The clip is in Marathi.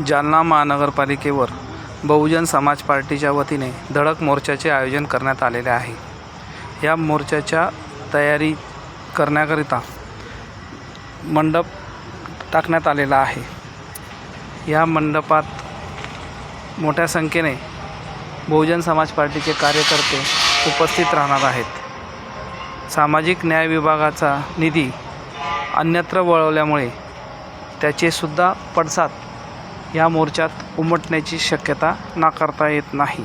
जालना महानगरपालिकेवर बहुजन समाज पार्टीच्या वतीने धडक मोर्चाचे आयोजन करण्यात आलेले आहे. या मोर्चाच्या तयारी करण्याकरिता मंडप टाकण्यात आलेला आहे. या मंडपात मोठ्या संख्येने बहुजन समाज पार्टीचे कार्यकर्ते उपस्थित राहणार आहेत. सामाजिक न्याय विभागाचा निधी अन्यत्र वळवल्यामुळे त्याचेसुद्धा पडसाद या मोर्चात उमटण्याची शक्यता नाकारता येत नाही.